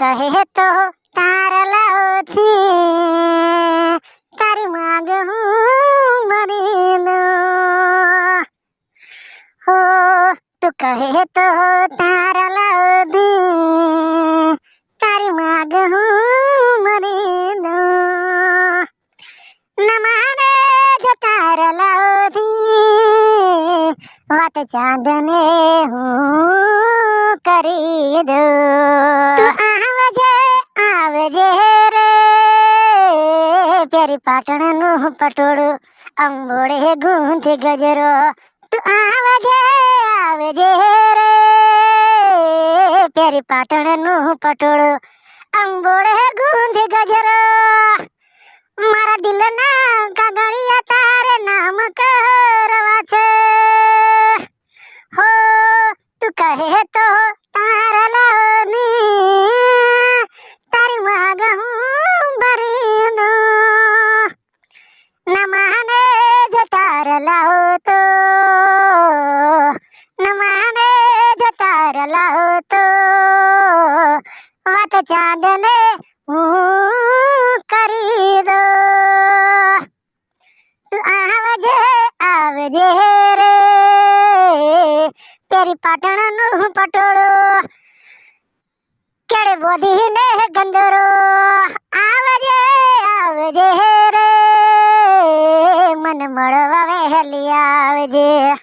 કહે તો તારા લાવથી તારી માંગ હું મરીનો હો તું કહે તો તારા લાવથી તારી માંગ હું મરીનો ન માને જો તારા લાવથી વાત ચાંદને હું કરી દો. તું આવજે આવજે રે. પ્યારી પાટણનું પટોળું અંબોડે ગુંથી ગજરો. તું આવજે આવજે રે. પ્યારી પાટણનું પટોળું અંબોડે ગુંથી ગજરો. મારા દિલના કાગળિયા તારે નામ કરવા છે હો તું કહે તો લાવો ચાંદ ને હું કરી દો. આવજે આવજે રે. પેરી પાટણનું પટોળો કેળે બોધીને ગંદરો. આવજે આવજે રે. મન મળવા વહેલી આવજે.